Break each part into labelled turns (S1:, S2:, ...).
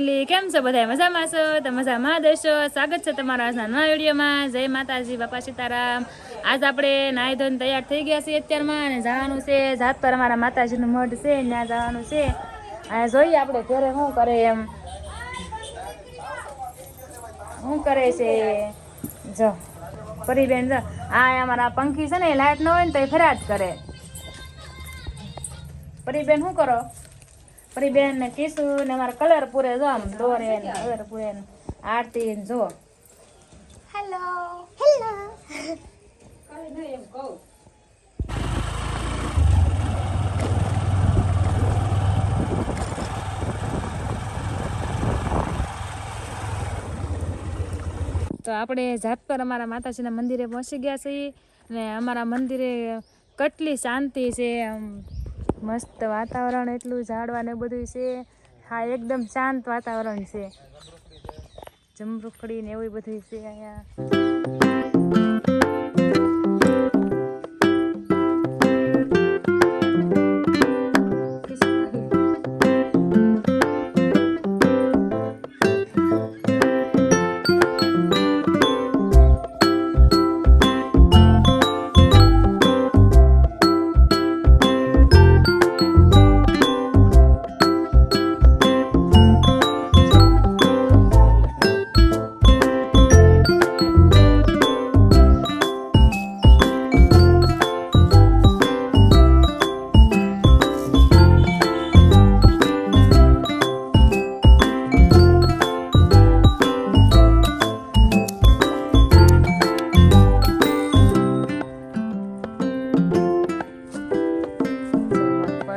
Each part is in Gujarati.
S1: ફેમિલી. કેમ છો બધા મજામાં છો? તો મજામાં દેશો સ્વાગત છે તમારા નવા વિડીયોમાં. જય માતાજી, બાપા સીતારામ. આજ આપણે નાહી ધોઈને તૈયાર થઈ ગયા છીએ અત્યારમાં અને જવાનું છે. જાત પર અમારા માતાજીનું મઢ છે ત્યાં જવાનું છે. અને જોઈએ આપણે ઘરે શું કરે એમ. શું કરે છે? જો, પરીબેન જો. આ અમારા પંખી છે ને લાઈટ ન હોય ને તો એ ફરિયાદ કરે. પરીબેન, શું કરો? પરીબેન ને કિસુ ને અમારા કલર પૂરે જો આમ દોરે ને કલર પૂરે ને. આરતી ને જો.
S2: હેલો હેલો
S1: તો આપણે જાત પર અમારા માતાજીના મંદિરે પહોંચી ગયા છીએ ને અમારા મંદિરે કેટલી શાંતિ છે આમ મસ્ત વાતાવરણ એટલું ઝાડવા ને બધું છે. હા, એકદમ શાંત વાતાવરણ છે. જમરૂખડી ને એવું બધું છે અહીંયા.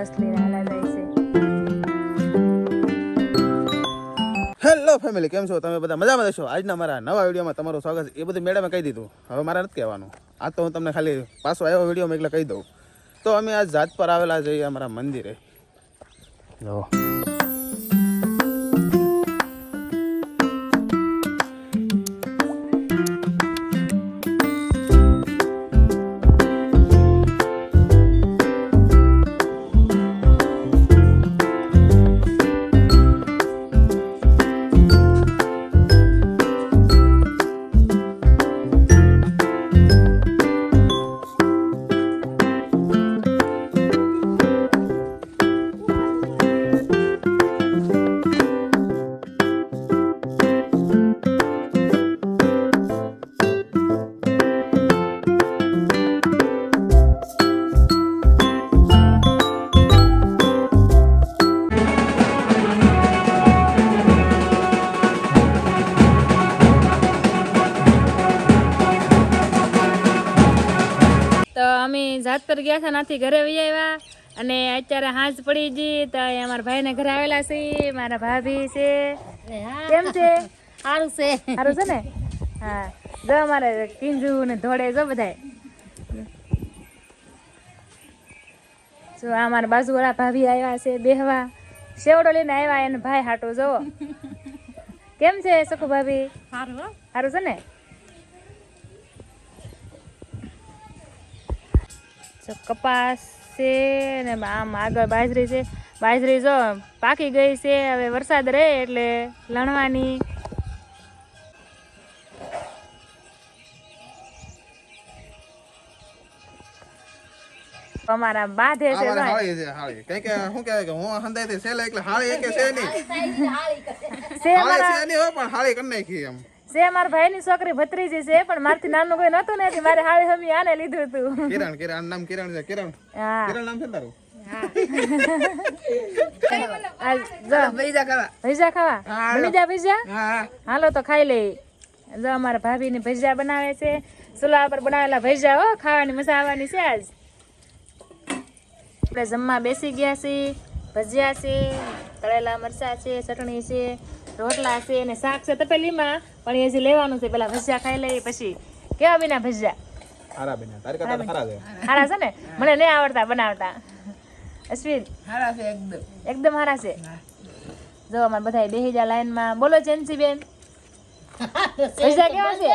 S1: બસ લઈને હાલા જાય છે
S3: હેલો ફેમિલી કેમ છો? તમે બધા મજામાં રહેશો આજના મારા નવા વિડીયોમાં તમારું સ્વાગત એ બધું મેડમે કહી દીધું. હવે મારે નથી કહેવાનું. આ તો હું તમને ખાલી પાછો આવ્યો વિડીયોમાં એટલે કહી દઉં. તો અમે આજ જાત પર આવેલા જઈએ અમારા મંદિરે. જો.
S1: અમે જાત પર ગયા હતા નાથી ઘરે વહી આવ્યા. અને અત્યારે હાંજ પડી ગઈ તો અમારા ભાઈને ઘરે આવેલા છે મારા ભાભી છે. કેમ છે?
S2: સારું છે.
S1: સારું છે ને? હા. જો અમારે કિંજુ ને ધોળે જો બધાય. જો આ મારા બાજુવાળા ભાભી આવ્યા છે બેહવા. સેવડો લઈને આવ્યા એને ભાઈ હાટો જોવો. કેમ છે સખુ ભાભી
S2: સારું
S1: સારું છે ને? કપાસ છે ને આમ આગળ બાજરી છે. બાજરી જો પાકી ગઈ છે હવે વરસાદ રહે એટલે લણવાની. અમારા બાંધે છે
S3: હાળી છે હાળી કઈ કે શું કહેવાય કે હું હંદાયથી સેલે એટલે હાળી એકે છે નહીં. હાળી
S1: અમારા
S3: છે નહીં હો પણ હાળી કરી નાખી એમ.
S1: છે મારા ભાઈની છોકરી ભત્રીજી છે પણ મારથી નાનું કોઈ નતું ને મારે હાળી હમી આને લીધું હતું
S3: કિરણ કિરણ નામ કિરણ છે. કિરણ
S1: હા.
S3: કિરણ નામ છે તારું?
S1: જો જા. હાલો તો ખાઈ લઈ. જો અમારા ભાભીને ભજીયા બનાવે છે. ચૂલા પર બનાવેલા ભજીયા હો ખાવાની મજા આવવાની છે આજ. આપણે જમવા બેસી ગયા છીએ ભજીયા છે તળેલા મરચા છે ચટણી છે. રોટલા છે અને શાક છે તપેલીમાં પણ એ જે લેવાનું છે પેલા ભજીયા ખાઈ લઈએ પછી. કેવા બીના ભજીયા?
S3: હારા બેન તારી કરતા હારા છે.
S1: હારા છે ને? મને નહીં આવડતા બનાવતા. અશ્વિન? એકદમ. એકદમ હારા છે? જો અમારે બધા બેહી જા લાઈનમાં. બોલો જેન્સી બેન ભજીયા કેવા છે?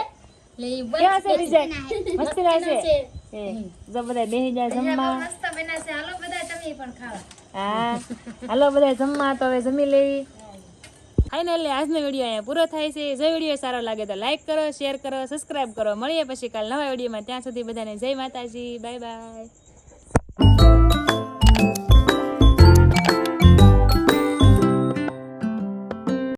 S1: કેવા છે ભજીયા? મસ્તી ના છે? જો બધા બેહી જાય જમવા. હા. હાલો બધા જમવા તો હવે જમી લઈ. ફાઇનલી આજનો વીડિયો અહીંયા પૂરો થાય છે. જો વીડિયો સારો લાગે તો લાઇક કરો શેર કરો સબસ્ક્રાઇબ કરો. મળીએ પછી કાલ નવા વિડીયોમાં ત્યાં સુધી બધાને જય માતાજી. Bye bye